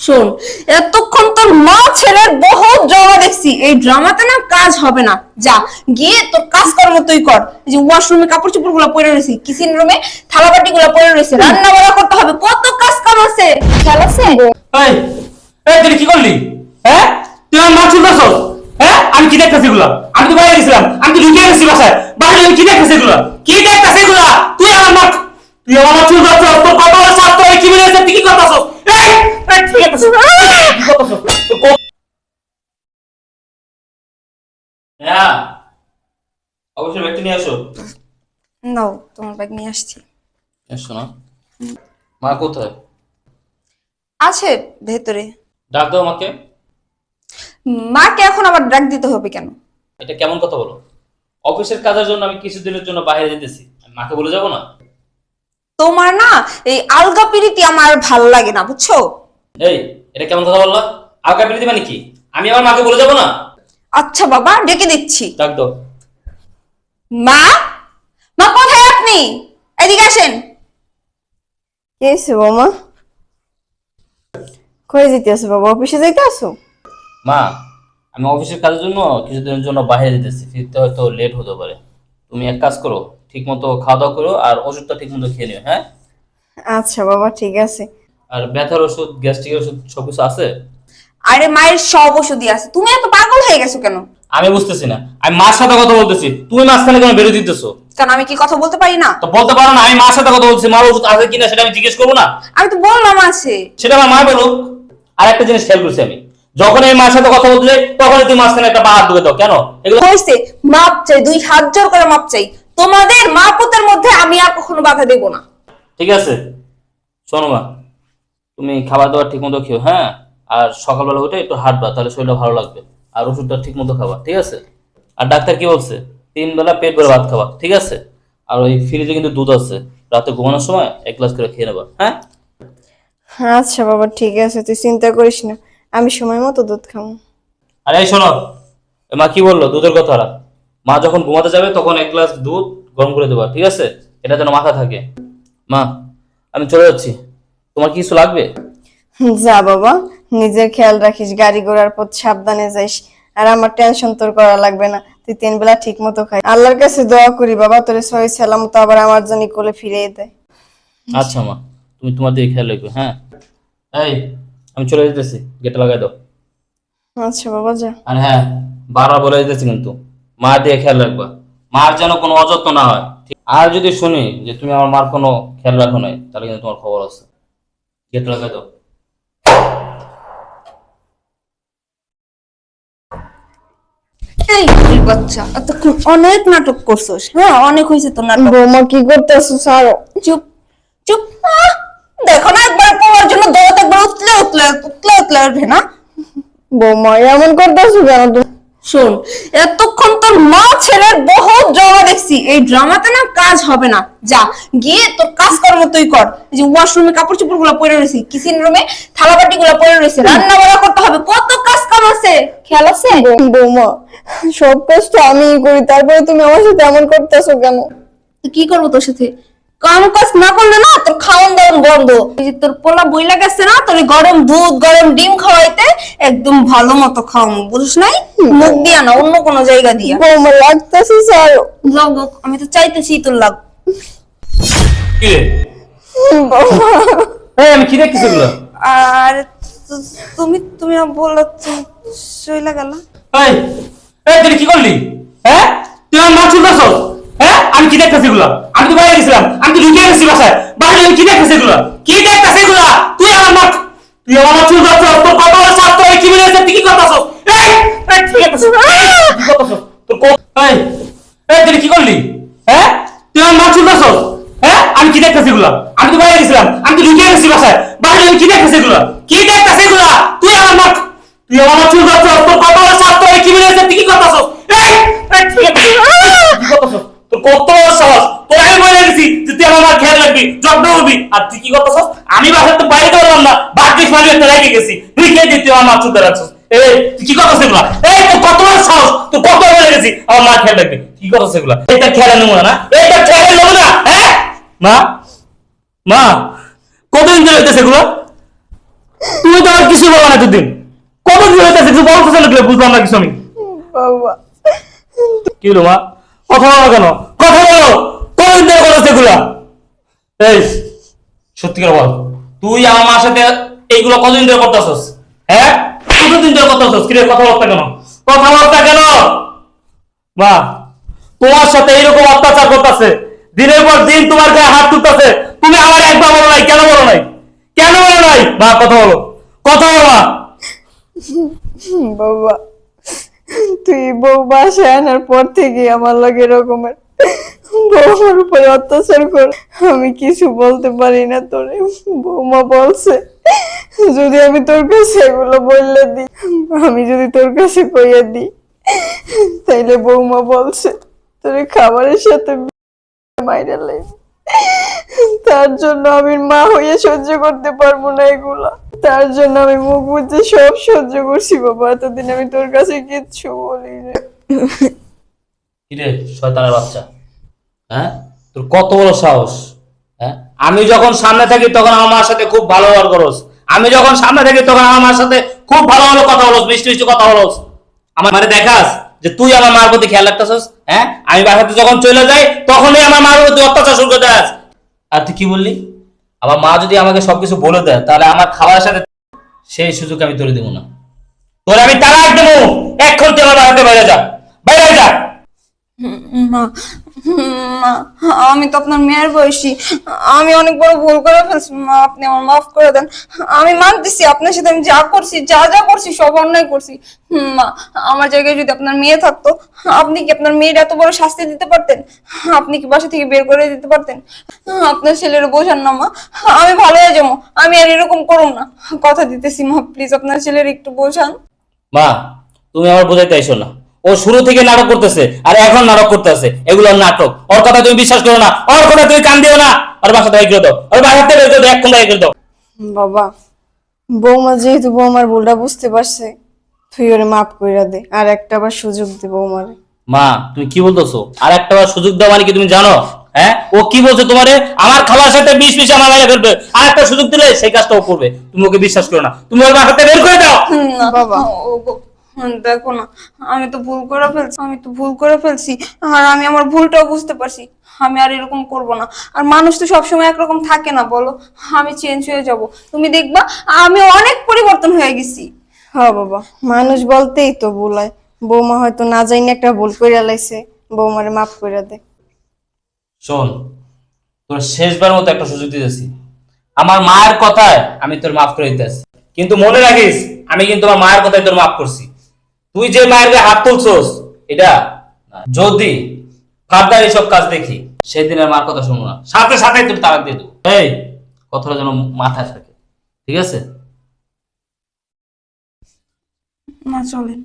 শোন এতক্ষণ তোর মা ছেলের বহুত ড্রামা দেখছি। এই ড্রামাতে না কাজ হবে না। যা গিয়ে তোর কাজ করার তুই কর। যে ওয়াশরুমে কাপড় চোপড়গুলো পরে রয়েছে কিচেন রুমে থালা বাটি গুলো পরে রয়েছে রান্না বান্না করতে হবে কত কাজ কাম আছে। খেয়াল আছে? এই এই তুই কি করলি? হ্যাঁ? তুই আমার মাছ চুলতেছ হ্যাঁ? আমি কি দেখতেছি এগুলা? আমি তো বাইরে গেছিলাম আমি তো ঢুকে গেছি বাসায়। বাইরে আমি কি দেখতেছি এগুলা? কি দেখতেছি এগুলা? তুই আমার মাছ তুই আমার মাছ চুলতেছ তোর কত তোর কি তুই কি করতেছ এই! হ্যাঁ অবশ্যই ব্যক্তি নিয়ে আসো। নাও তোমার ব্যাগ নিয়ে আসছি। এসো না। মা কোথায়? আছে ভেতরে। ডাক দাও আমাকে মাকে এখন আবার ডাক দিতে হবে কেন? এটা কেমন কথা বলো? অফিসের কাজের জন্য আমি কিছুদিনের জন্য বাইরে যেতেছি। মাকে বলে যাব না? তোমার না এই আলগা পিরিতি আমার ভালো লাগে না বুঝছ? এই এটা কেমন কথা বললা? আলকা বিরতি মানে কি আমি আমার মাকে বলে যাব না? আচ্ছা বাবা ডেকে দিচ্ছি। ডাক দাও। মা? মা কোথায় আপনি? এদিকে আসেন। কই যেতে আসো বাবা অফিসে যাইতে আসো মা আমি অফিসের কাজের জন্য কিছুদিনের জন্য বাইরে যেতেছি ফিরতে হয়তো লেট হতে পারে। তুমি এক কাজ করো ঠিক মতো খাওয়া দাওয়া করো আর ওষুধটা ঠিক মতো খেয়ে নিও হ্যাঁ? আচ্ছা বাবা ঠিক আছে। আর ব্যথার ওষুধ গ্যাস্ট্রিকের ওষুধ সব কিছু আছে? আরে মায়ের সব ওষুধই আছে। তুমি এত পাগল হয়ে গেছো কেন? আমি বুঝতেছি না। আমি মার সাথে কথা বলতেছি। তুমি মাঝখানে কেন বেরো দিতেছো? কারণ আমি কি কথা বলতে পারি না? তো বলতে পারো না আমি মার সাথে কথা বলছি মার ওষুধ আছে কিনা সেটা আমি জিজ্ঞেস করব না? আমি তো বললাম আছে। সেটা আমার মা বলুক। আর একটা জিনিস খেয়াল করছি আমি। যখন এই মার সাথে কথা বলতে তখন তুই মাঝখানে একটা পা হাত দাও। কেন? এগুলো হয়েছে। মাপ চাই দুই হাত জোর করে মাপ চাই। তোমাদের মা পুতের মধ্যে আমি আর কখনো বাধা দেব না। ঠিক আছে। শোনো মা। তুমি খাবার দাবার ঠিক মতো খেও হ্যাঁ? আর সকালবেলা উঠে একটু হাঁটবা তাহলে শরীরটা ভালো লাগবে। আর ওষুধটা ঠিক মতো খাবা ঠিক আছে? আর ডাক্তার কি বলছে? তিন বেলা পেট ভরে ভাত খাবা ঠিক আছে? আর ওই ফ্রিজে কিন্তু দুধ আছে রাতে ঘুমানোর সময় এক গ্লাস করে খেয়ে নেবা হ্যাঁ? আচ্ছা বাবা ঠিক আছে তুই চিন্তা করিস না আমি সময় মতো দুধ খাব। আর শোনো মা কি বলল দুধের কথা মা যখন ঘুমাতে যাবে তখন এক গ্লাস দুধ গরম করে দেবা ঠিক আছে? এটা যেন মাথা থাকে। মা আমি চলে যাচ্ছি। তোমার কিছু লাগবে? যা বাবা নিজের খেয়াল রাখিস গাড়ি ঘোড়ার পথ সাবধানে যাইস। আর আমার টেনশন তোর করা লাগবে না। তুই তিন বেলা ঠিক মতো খাই। আল্লাহর কাছে দোয়া করি বাবা তোরে সহি সালাম তো আবার আমার জন্য কোলে ফিরিয়ে দেয় আচ্ছা মা তুমি তোমার দিকে খেয়াল রাখবে হ্যাঁ? এই আমি চলে যেতেছি গেটটা লাগাই দাও। আচ্ছা বাবা যা। আর হ্যাঁ বারবার বলে যেতেছি কিন্তু মা দিয়ে খেয়াল রাখবা। মার যেন কোনো অযত্ন না হয়। আর যদি শুনি যে তুমি আমার মার কোনো খেয়াল রাখো নাই তাহলে কিন্তু তোমার খবর আছে। এই বাচ্চা এতক্ষণ অনেক নাটক করছোস হ্যাঁ? অনেক হয়েছে নাটক। বৌমা কি করতেছো? সারো চুপ চুপ! দেখো না একবার পড়ার জন্য দৌড় একবার উতলে উতলে উতলে উতলে ওঠে না? বৌমা এমন করতেছো কেন? তুমি শোন এতক্ষণ তোর মা ছেলের বহুত ড্রামা দেখছি। এই ড্রামাতে না কাজ হবে না। যা গিয়ে তোর কাজ করার মতোই কর যে ওয়াশরুমে কাপড় চোপড়গুলো পরে রয়েছে কিচেন রুমে থালা বাটি গুলো পরে রয়েছে রান্না বান্না করতে হবে কত কাজ কাম আছে খেয়াল আছে? বৌমা সব কষ্ট আমি করি তারপরে তুমি আমার সাথে এমন করতেছো কেন? কি করব তোর সাথে? কাম কাজ না করলে না তোর খাওয়ান দাওয়ান বন্ধ। তোর পোলা বইলা গেছে না তোর গরম দুধ গরম ডিম খাওয়াইতে একদম ভালো মতো খাওয়াবো বুঝিস নাই? মুখ দিয়া না অন্য কোনো জায়গা দিয়া। বৌমা লাগতেছে সারো যাও আমি তো চাইতেছি তোর লাগ। আমি কি দেখতেছি এগুলো? আর তুমি তুমি বলল শৈলা গেল। এই এই তুই কি করলি? হ্যাঁ? তুই আমার মাছ হ্যাঁ আমি কি দেখতেছি এগুলো? আমি তো বাইরে গেছিলাম। আমি তো ঢুকে গেছি বাসায়। বাইরে আমি কি দেখতেছি এগুলো? কি দেখতেছি এগুলো? তুই আমার মাছ তুই আমার মাছ চুলতেছ তোর কত বড় সাপ তোর কি বলেছে তুই কি করতেছ এই! ঠিক আছে কি করতেছ তোর কত এই এই, তুই কি করলি? হ্যাঁ? তুই আমার মা চুল চুলতেছ হ্যাঁ? আমি কি দেখতেছি এগুলো? আমি তো বাইরে গেছিলাম। আমি তো ঢুকে গেছি বাসায়। বাইরে আমি কি দেখতেছি এগুলো? কি দেখতেছি এগুলো? তুই আমার মাছ তুই আমার মাছ চুলতেছ তোর কত বড় সাপ তোর কি বলেছে তুই কি করতেছ এই! এই ঠিক আছে কি করতেছ তোর কত সাহস? তোর আমি বলে গেছি যে তুই আমার খেয়াল রাখবি যত্ন করবি আর তুই কি করতেছ আমি বাসায় তো বাইরে পারলাম না মারি একটা রেখে গেছি। তুই খেয়ে আমার মাছ চুলতে রাখছিস এই তুই কি করতেছ এগুলা? এই তোর কত সাহস? তুই কত বলে গেছি? আমার মা খেয়াল রাখবি। কি করতেছ এগুলা? এটা খেয়াল নেব না? এটা খেয়াল নেব না? হ্যাঁ মা মা কতদিন ধরে হইতেছে এগুলো? তুমি তো আমার কিছু বলো না দুদিন কত দিন হইতেছে? কিছু বলতেছে না বুঝলাম না কিছু আমি। বাবা। কি হলো মা? কথা বলো কেন? কথা বলো! কতদিন ধরে করো এগুলা এই সত্যি করে বল। তুই আমার মার সাথে এইগুলো কতদিন ধরে করতেছস? হ্যাঁ? কতদিন ধরে করতেছস? কি কথা বলতে কেন? কথা বলতে কেন? মা, তোমার সাথে এইরকম অত্যাচার করতেছে। দিনের পর দিন তোমার গায়ে হাত তুলতেছে। তুমি আমার একবার বলো নাই, কেন বলো নাই? কেন বলো নাই? মা, কথা বলো। কথা বলো বাবা। তুই বউ বাসায় আনার পর থেকে আমার লাগে এরকমের। উপরে অত্যাচার কর। আমি কিছু বলতে পারি না বৌমা বলছে, যদি আমি তোর কাছে এগুলো বললে আমি যদি তোর কাছে কইয়া তাইলে বৌমা বলছে, তোরে খাবারের সাথে মাইরা লাগবে তার জন্য আমি মা হয়ে সহ্য করতে পারব না এগুলা। তার জন্য আমি মুখ বুঝে সব সহ্য করছি, বাবা। এতদিন আমি তোর কাছে কিচ্ছু হ্যাঁ? তোর কত বড় সাহস? হ্যাঁ? আমি যখন সামনে থাকি তখন আমার মার সাথে খুব ভালো ব্যবহার করস। আমি যখন সামনে থাকি তখন আমার মার সাথে খুব ভালো ভালো কথা বলস, মিষ্টি মিষ্টি কথা বলস। আমার মানে দেখাস যে তুই আমার মার প্রতি খেয়াল রাখতেছস হ্যাঁ? আমি বাসাতে যখন চলে যাই তখনই আমার মার প্রতি অত্যাচার শুরু করে দেয় আর তুই কি বললি? আমার মা যদি আমাকে সবকিছু বলে দেয়, তাহলে আমার খাবারের সাথে সেই সুযোগ আমি তোরে দেবো না। তোরে আমি তালাক দেবো। এখন তুই আমার বাসাতে বাইরে যা। বাইরে যা। মা মা আমি তো আপনার মেয়ের বয়সী। আমি অনেক বড় ভুল করে ফেলছি মা আপনি আমার মাফ করে দেন। আমি মানতেছি আপনার সাথে আমি যা করছি যা যা করছি সব অন্যায় করছি। মা আমার জায়গায় যদি আপনার মেয়ে থাকতো আপনি কি আপনার মেয়ের এত বড় শাস্তি দিতে পারতেন? আপনি কি বাসা থেকে বের করে দিতে পারতেন? আপনার ছেলের বোঝান না মা। আমি ভালো হয়ে যাব আমি আর এরকম করুম না। কথা দিতেছি মা প্লিজ আপনার ছেলের একটু বোঝান। মা তুমি আমার বোঝাইতে আইসো না। ও শুরু থেকে নাটক করতেছে আর এখন নাটক করতেছে। এগুলো নাটক। ওর কথা তুমি বিশ্বাস করো না। ওর কথা তুমি কান দিও না। ওর বাসা থেকে করে দাও। ওর বাসা থেকে করে দাও এখন করে দাও। বাবা বৌমা যেহেতু বৌমার ভুলটা বুঝতে পারছে তুই ওরে মাফ কইরা দে। আর একটা বার সুযোগ দে বৌমারে। মা তুমি কি বলতেছো? আর একটা বার সুযোগ দাও মানে কি তুমি জানো? হ্যাঁ? ও কি বলছে তোমারে? আমার খাবার সাথে বিষ মিশে আমার বাইরে ফেলবে। আর একটা সুযোগ দিলে সেই কাজটা ও করবে। তুমি ওকে বিশ্বাস করো না। তুমি ওর বাসা থেকে বের করে দাও। না বাবা। দেখো না। আমি তো ভুল করে ফেলছি আমি তো ভুল করে ফেলছি। আর আমি আমার ভুলটাও বুঝতে পারছি। আমি আর এরকম করব না। আর মানুষ তো সবসময় একরকম থাকে না বলো। আমি চেঞ্জ হয়ে যাব। তুমি দেখবা আমি অনেক পরিবর্তন হয়ে গেছি। হ্যাঁ বাবা মানুষ বলতেই তো ভুল হয়। বৌমা হয়তো না জানি একটা ভুল কইরা লাইছে। বৌমারে মাফ কইরা দে। শোন তোর শেষবার মতো একটা সুযোগ দিতেছি। আমার মায়ের কথায় আমি তোর মাফ করে দিতেছি। কিন্তু মনে রাখিস আমি কিন্তু আমার মায়ের কথায় তোর মাফ করছি। তুই যে মায়ের গায়ে হাত তুলছস, এটা। যদি ফার্দার এইসব কাজ দেখি, সেদিন আর মার কথা শুনব না। সাথে সাথে তুমি তালাক দিয়ে দেবো। এই, কথাটা যেন মাথায় থাকে। ঠিক আছে? না চলেন